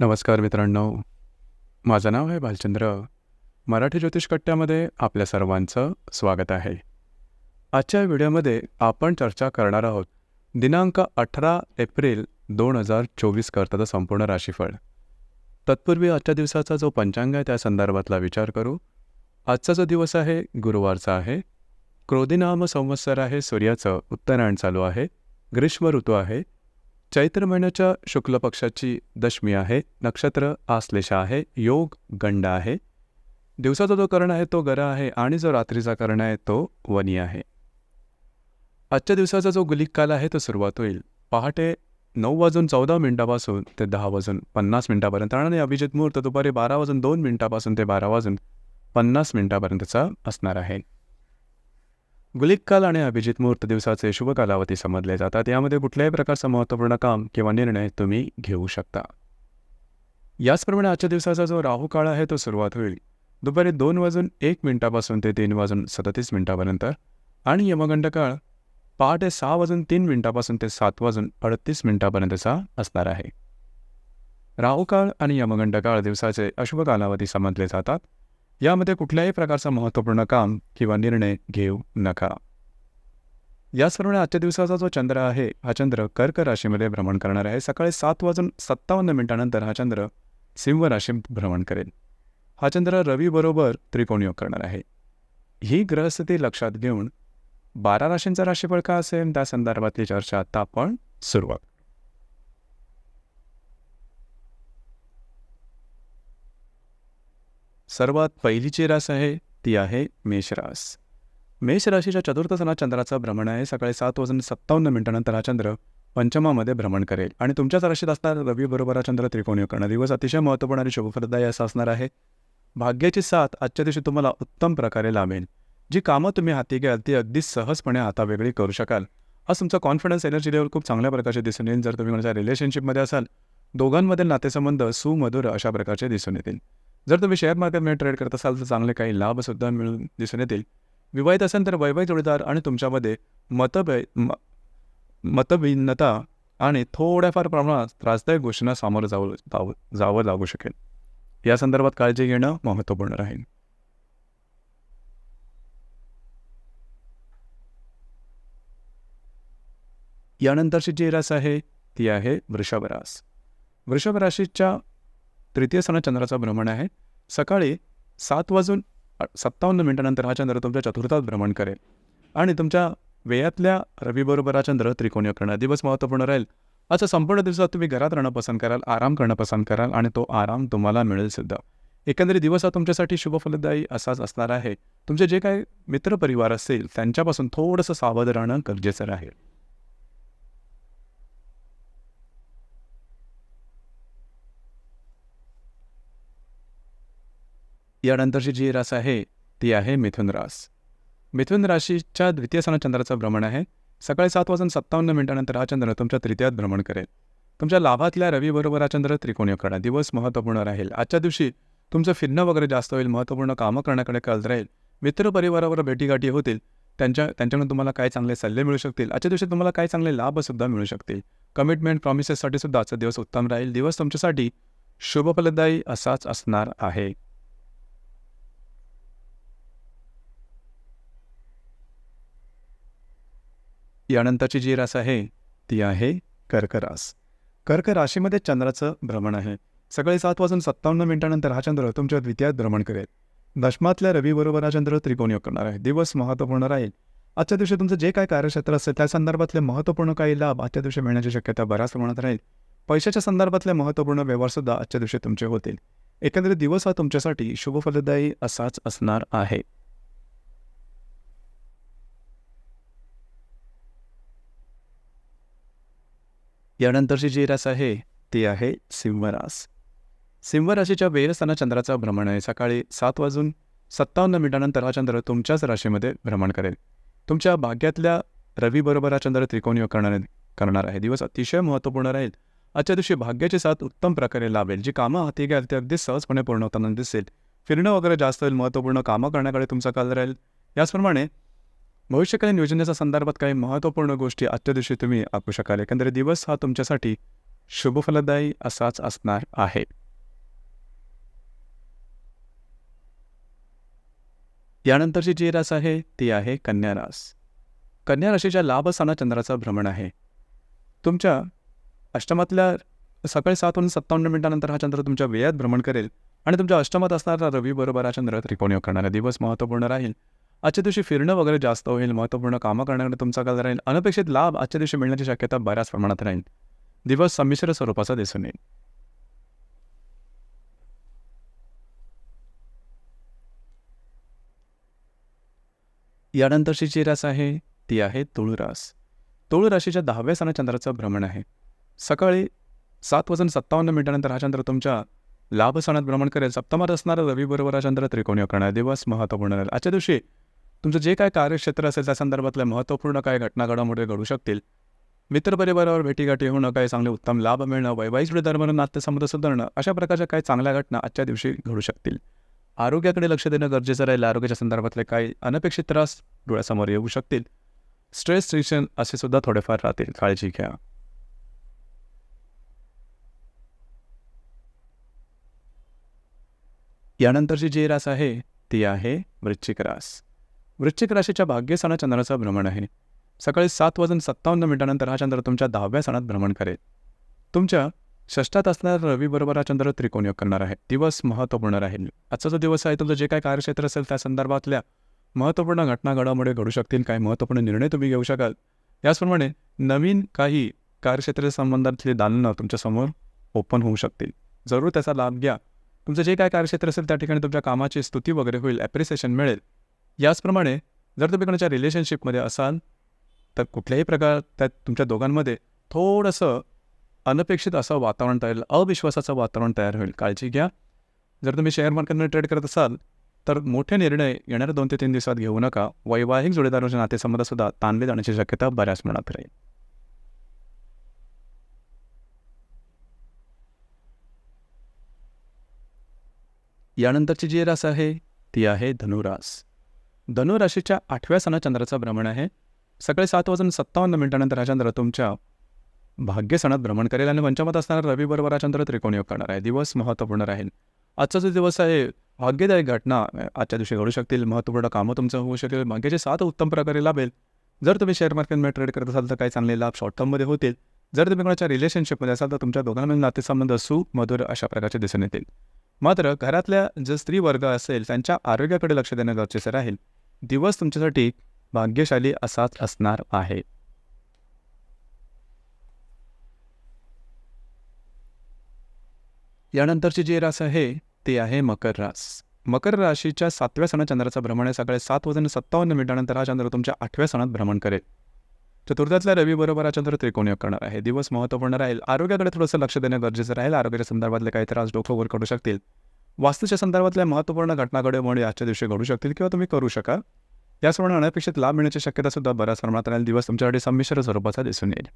नमस्कार मित्रांनो. माझं नाव आहे भालचंद्र. मराठी ज्योतिष कट्ट्यामध्ये आपल्या सर्वांचं स्वागत आहे. आजच्या व्हिडिओमध्ये आपण चर्चा करणार आहोत दिनांक अठरा एप्रिल दोन हजार चोवीस करताचं संपूर्ण राशीफळ. तत्पूर्वी आजच्या दिवसाचा जो पंचांग आहे त्या संदर्भातला विचार करू. आजचा जो दिवस आहे गुरुवारचा आहे. क्रोधिनाम संवत्सर आहे सूर्याचं उत्तरायण चालू आहे. ग्रीष्म ऋतू आहे. चैत्र महिन्याच्या शुक्ल पक्षाची दशमी आहे नक्षत्र आश्लेषा आहे योग गंड आहे. दिवसाचा जो कर्ण आहे तो गरा आहे आणि जो रात्रीचा कर्ण आहे तो वनी आहे. आजच्या दिवसाचा जो गुलिक काल आहे तो सुरुवात होईल. पहाटे नऊ वाजून चौदा मिनिटापासून ते दहा वाजून पन्नास मिनिटापर्यंत आणि अभिजित मुहूर्त दुपारी बारा वाजून दोन मिनिटापासून ते बारा वाजून पन्नास मिनिटापर्यंतचा असणार आहे. गुलिककाल आणि अभिजित मुहूर्त दिवसाचे शुभ कालावधी समजले जातात. यामध्ये कुठल्याही प्रकारचं महत्त्वपूर्ण काम किंवा निर्णय तुम्ही घेऊ शकता. याचप्रमाणे आजच्या दिवसाचा जो राहू काळ आहे तो सुरुवात होईल. दुपारी दोन वाजून एक मिनिटापासून ते तीन वाजून सदतीस मिनिटापर्यंत आणि यमगंड काळ पहाटे सहा वाजून तीन मिनिटापासून ते सात वाजून अडतीस मिनिटापर्यंतचा असणार आहे. राहू काळ आणि यमगंड काळ दिवसाचे अशुभ कालावधी समजले जातात. यामध्ये कुठल्याही प्रकारचं महत्त्वपूर्ण काम किंवा निर्णय घेऊ नका. या सर्व आजच्या दिवसाचा जो चंद्र आहे हा चंद्र कर्क राशीमध्ये भ्रमण करणार आहे. सकाळी सात वाजून सत्तावन्न मिनिटानंतर हा चंद्र सिंह राशीत भ्रमण करेल. हा चंद्र रवीबरोबर त्रिकोणयोग करणार आहे. ही ग्रहस्थिती लक्षात घेऊन बारा राशींचा राशीफळ का असेल? त्या संदर्भातली चर्चा आता आपण सुरुवात सर्वात पहिलीची रास आहे ती आहे मेषरास. मेष राशीच्या चतुर्थ सणात चंद्राचं भ्रमण आहे. सकाळी सात वाजून सत्तावन्न मिनिटानंतर हा चंद्र पंचमामध्ये भ्रमण करेल. आणि तुमच्याच राशीत असणारा रवी बरोबर हा चंद्र त्रिकोणी करणं दिवस अतिशय महत्त्वपूर्ण आणि शुभफलदायी असा असणार आहे. भाग्याची साथ आजच्या दिवशी तुम्हाला उत्तम प्रकारे लाभेल. जी कामं तुम्ही हाती घ्याल ती अगदी सहजपणे हातावेगळी करू शकाल. आज तुमचा कॉन्फिडन्स एनर्जी लेवल खूप चांगल्या प्रकारचे दिसून येईल. जर तुम्ही म्हणजे माझ्या रिलेशनशिपमध्ये असाल दोघांमधील नातेसंबंध सुमधुर अशा प्रकारचे दिसून येतील. जर तुम्ही शेअर मार्केटमध्ये ट्रेड करत असाल तर चांगले काही लाभसुद्धा मिळून दिसून येतील. विवाहित असेल तर वैवाहिक जोडीदार आणि तुमच्यामध्ये मतभे म मतभिन्नता आणि थोड्याफार प्रमाणात त्रासदायक गोष्टींना सामोरं जावं जावं जावं लागू शकेल. या संदर्भात काळजी घेणं महत्त्वपूर्ण राहील. यानंतरची जी रास आहे ती आहे वृषभ रास. वृषभ राशीच्या तृतीय सणात चंद्राचा भ्रमण आहे. सकाळी सात वाजून सत्तावन्न मिनिटानंतर हा चंद्र तुमच्या चतुर्थात भ्रमण करेल. आणि तुमच्या वेयातल्या रवीबरोबर हा चंद्र त्रिकोणीय करणार दिवस महत्त्वपूर्ण राहील. असं संपूर्ण दिवसात तुम्ही घरात राहणं पसंत कराल आराम करणं पसंत कराल आणि तो आराम तुम्हाला मिळेल सुद्धा. एकंदरीत दिवस हा तुमच्यासाठी शुभफलदायी असाच असणार आहे. तुमचे जे काही मित्रपरिवार असेल त्यांच्यापासून थोडंसं सावध राहणं गरजेचं राहील. यानंतरची जी रास आहे ती आहे मिथुन रास. मिथुन राशीच्या द्वितीय सणात चंद्राचं भ्रमण आहे. सकाळी सात वाजून सत्तावन्न मिनिटानंतर हा चंद्र तुमच्या तृतीयात भ्रमण करेल. तुमच्या लाभातल्या रवीबरोबर हा चंद्र त्रिकोणीय करणार दिवस महत्त्वपूर्ण राहील. आजच्या दिवशी तुमचं फिरणं वगैरे जास्त होईल महत्त्वपूर्ण कामं करण्याकडे कल राहील. मित्रपरिवारावर भेटीगाठी होतील. त्यांच्या त्यांच्याकडून तुम्हाला काय चांगले सल्ले मिळू शकतील. आजच्या दिवशी तुम्हाला काय चांगले लाभसुद्धा मिळू शकतील. कमिटमेंट प्रॉमिसेससाठी सुद्धा आजचा दिवस उत्तम राहील. दिवस तुमच्यासाठी शुभफलदायी असाच असणार आहे. यानंतरची जी रास आहे ती आहे कर्क रास कर्क राशीमध्ये चंद्राचं भ्रमण आहे. सकाळी सात वाजून सत्तावन्न मिनिटानंतर हा चंद्र तुमच्या द्वितीयात भ्रमण करेल. दशमातल्या रवीबरोबर हा चंद्र त्रिकोणी करणार आहे. दिवस महत्त्वपूर्ण राहील. आजच्या दिवशी तुमचं जे काय कार्यक्षेत्र असेल त्या संदर्भातले महत्त्वपूर्ण काही लाभ आजच्या दिवशी मिळण्याची शक्यता बऱ्याच प्रमाणात राहील. पैशाच्या संदर्भातले महत्त्वपूर्ण व्यवहारसुद्धा आजच्या दिवशी तुमचे होतील. एकंदरीत दिवस हा तुमच्यासाठी शुभफलदायी असाच असणार आहे. यानंतरची जी रास आहे ती आहे सिंहरास. सिंहराशीच्या राशीच्या वेरस्थाना चंद्राचं भ्रमण आहे. सकाळी सात वाजून सत्तावन्न मिनिटानंतर हा चंद्र तुमच्याच राशीमध्ये भ्रमण करेल. तुमच्या भाग्यातल्या रवीबरोबर हा चंद्र त्रिकोणीय करणार करणार आहे. दिवस अतिशय महत्त्वपूर्ण राहील. आजच्या दिवशी भाग्याची साथ उत्तम प्रकारे लाभेल जी कामं हाती घ्याल ते अगदी सहजपणे पूर्ण होताना दिसेल. फिरणं वगैरे जास्त होईल महत्त्वपूर्ण कामं करण्याकडे तुमचा काल राहील. याचप्रमाणे भविष्यकालीन योजनेच्या संदर्भात काही महत्त्वपूर्ण गोष्टी आजच्या दिवशी तुम्ही आखू शकाल. एकंदरीत दिवस हा तुमच्यासाठी शुभफलदायी असाच असणार आहे. यानंतरची जी रास आहे ती आहे कन्या रास. कन्या राशीच्या लाभस्थानात चंद्राचं भ्रमण आहे. तुमच्या अष्टमातल्या सकाळी सात वाजून सत्तावन्न मिनिटानंतर हा चंद्र तुमच्या वेळात भ्रमण करेल आणि तुमच्या अष्टमात असणारा रवी बरोबर हा चंद्र त्रिकोणी करणारा दिवस महत्त्वपूर्ण राहील. आजच्या दिवशी फिरणं वगैरे जास्त होईल महत्त्वपूर्ण कामं करण्याकडे तुमचा कल राहील. अनपेक्षित लाभ आजच्या दिवशी मिळण्याची शक्यता बऱ्याच प्रमाणात राहील. दिवस संमिश्र स्वरूपाचा दिसून येईल. यानंतरची जी रास आहे ती आहे तुळू रास. तुळू राशीच्या दहाव्या स्थानात चंद्राचं भ्रमण आहे. सकाळी सात वाजून सत्तावन्न मिनिटानंतर हा चंद्र तुमच्या लाभ स्थानात भ्रमण करेल. सप्तमात असणारा रवीबरोबर हा चंद्र त्रिकोणी करणार दिवस महत्त्वपूर्ण राहील. आजच्या दिवशी तुमचं जे काय कार्यक्षेत्र असेल त्या संदर्भातल्या महत्त्वपूर्ण काय घटना घडामोडी घडू शकतील? मित्रपरिवारावर भेटीगाठी होणं काही चांगले उत्तम लाभ मिळणं वैवाहिक दरम्यान नातेसंबंध सुधारणं अशा प्रकारच्या काही चांगल्या घटना आजच्या दिवशी घडू शकतील. आरोग्याकडे लक्ष देणं गरजेचं राहील आरोग्याच्या संदर्भातले काही अनपेक्षित त्रास डोळ्यासमोर येऊ शकतील. स्ट्रेस टेन्शन असे सुद्धा थोडेफार राहतील काळजी घ्या. यानंतरची जी रास आहे ती आहे वृश्चिक रास. वृश्चिक राशीच्या भाग्यस्थानात चंद्राचं भ्रमण आहे. सकाळी सात वाजून सत्तावन्न मिनिटानंतर हा चंद्र तुमच्या दहाव्या स्थानात भ्रमण करेल. तुमच्या षष्टात असणारा रवीबरोबर हा चंद्र त्रिकोणयोग करणार आहे. दिवस महत्त्वपूर्ण राहील. आजचा जो दिवस आहे तुमचं जे काय कार्यक्षेत्र असेल त्या संदर्भातल्या महत्त्वपूर्ण घटना घडामोडी घडू शकतील. काही महत्त्वपूर्ण निर्णय तुम्ही घेऊ शकाल. याचप्रमाणे नवीन काही कार्यक्षेत्र संबंधातली दालनं तुमच्यासमोर ओपन होऊ शकतील. जरूर त्याचा लाभ घ्या. तुमचं जे काय कार्यक्षेत्र असेल त्या ठिकाणी तुमच्या कामाची स्तुती वगैरे होईल. ॲप्रिसिएशन मिळेल. याचप्रमाणे जर तुम्ही कोणाच्या रिलेशनशिपमध्ये असाल तर कुठल्याही प्रकार त्यात तुमच्या दोघांमध्ये थोडंसं अनपेक्षित असं वातावरण तयार अविश्वासाचं वातावरण तयार होईल. काळजी घ्या. जर तुम्ही शेअर मार्केटमध्ये ट्रेड करत असाल तर मोठे निर्णय येणाऱ्या दोन ते तीन दिवसात घेऊ नका. वैवाहिक जोडीदाराच्या नातेसंबंधसुद्धा ताणले जाण्याची शक्यता बऱ्याच प्रमाणात राहील. यानंतरची जी रास आहे ती आहे धनुरास. धनुराशीच्या आठव्या सणा चंद्राचं भ्रमण आहे. सकाळी सात वाजून सत्तावन्न मिनिटानंतर हा चंद्र तुमच्या भाग्य सणात भ्रमण करेल आणि पंचमात असणारा रवी बरोबर हा चंद्र त्रिकोणयोग करणार आहे. दिवस महत्त्वपूर्ण राहील. आजचा जो दिवस आहे भाग्यदायक घटना आजच्या दिवशी घडू शकतील. महत्त्वपूर्ण कामं तुमचं होऊ शकेल. भाग्याचे सात उत्तम प्रकारे लाभेल जर तुम्ही शेअर मार्केटमध्ये ट्रेड करत असाल तर काही चांगले लाभ शॉर्ट टर्ममध्ये होतील. जर तुम्ही कोणाच्या रिलेशनशिपमध्ये असाल तर तुमच्या दोघांमध्ये नातेसंबंध सुमधुर अशा प्रकारचे दिसून येतील. मात्र घरातल्या जे स्त्री वर्ग असेल त्यांच्या आरोग्याकडे लक्ष देणं गरजेचं राहील. दिवस तुमच्यासाठी भाग्यशाली असाच असणार आहे. यानंतरची जी रास आहे ती आहे मकर रास. मकर राशीच्या सातव्या सणात चंद्राचा भ्रमण आहे. सकाळी सात वाजून सत्तावन्न मिनिटानंतर हा चंद्र तुमच्या आठव्या सणात भ्रमण करेल. चतुर्थातल्या रवीबरोबर हा चंद्र त्रिकोणीय करणार आहे. दिवस महत्त्वपूर्ण राहील. आरोग्याकडे थोडंसं लक्ष देणं गरजेचं राहील. आरोग्याच्या संदर्भातले काही त्रास डोकं वर करू शकतील. वास्तूच्या संदर्भातल्या महत्त्वपूर्ण घटना घडामोडी आजच्या दिवशी घडू शकतील किंवा तुम्ही करू शका याचप्रमाणे अनपेक्षित लाभ मिळण्याची शक्यता सुद्धा बऱ्याच प्रमाणात राहील. दिवस तुमच्यासाठी संमिश्र स्वरूपाचा दिसून येईल.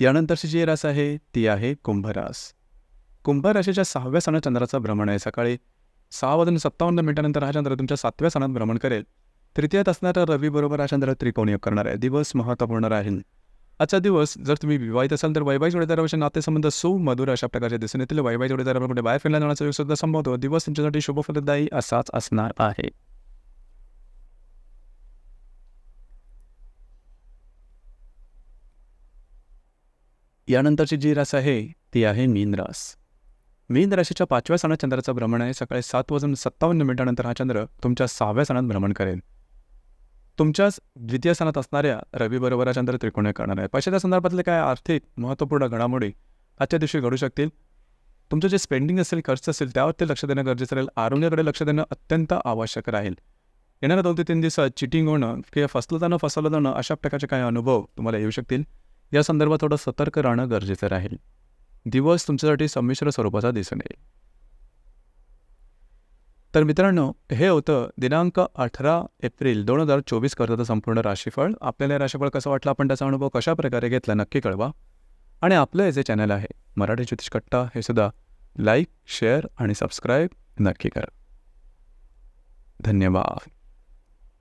यानंतरची जी रास आहे ती आहे कुंभरास. कुंभ राशीच्या सहाव्या सणात चंद्राचा भ्रमण आहे. सकाळी सहा वाजून सत्तावन्न मिनिटानंतर हा चंद्र तुमच्या सातव्या सणात भ्रमण करेल. तृतीयात असणारा रवीबरोबर हा चंद्र त्रिकोणीय करणार आहे. दिवस महत्त्वपूर्ण राहील. आजचा दिवस जर तुम्ही विवाहित असाल तर वैवाहिक जोडीदाराचे नातेसंबंध सुमधुर अशा प्रकारचे दिसून येतील. वैवाहिक जोडीदारावर कुठे बाहेर फिरला जाण्याचा योग सुद्धा संभवतो दिवस तुमच्यासाठी शुभफलदायी असाच असणार आहे. यानंतरची जी रास आहे ती आहे मीन रास. मीन राशीच्या पाचव्या सणात चंद्राचं भ्रमण आहे. सकाळी सात वाजून सत्तावन्न मिनिटानंतर हा चंद्र तुमच्या सहाव्या सणात भ्रमण करेल. तुमच्याच द्वितीय स्थानात असणाऱ्या रवी चंद्र त्रिकोणी करणार आहे पैशाच्या संदर्भातले काय आर्थिक महत्त्वपूर्ण घडामोडी आजच्या दिवशी घडू शकतील? तुमचं जे स्पेंडिंग असेल खर्च असेल त्यावरती लक्ष देणं गरजेचं राहील. आरोग्याकडे लक्ष देणं अत्यंत आवश्यक राहील. येणाऱ्या दोन ते तीन दिवसात चिटिंग होणं किंवा फसलं जाणं फसवलं जाणं अशा प्रकारचे काही अनुभव तुम्हाला येऊ शकतील. या संदर्भात थोडं सतर्क राहणं गरजेचं राहील. दिवस तुमच्यासाठी संमिश्र स्वरूपाचा दिसून येईल. तर मित्रांनो हे होतं दिनांक अठरा एप्रिल दोन हजार चोवीस करताचं संपूर्ण राशीफळ. आपल्याला राशीफळ कसं वाटलं? आपण त्याचा अनुभव कशा प्रकारे घेतला? नक्की कळवा. आणि आपलं हे जे चॅनल आहे मराठी ज्योतिष कट्टा हे सुद्धा लाईक शेअर आणि सबस्क्राईब नक्की करा. धन्यवाद.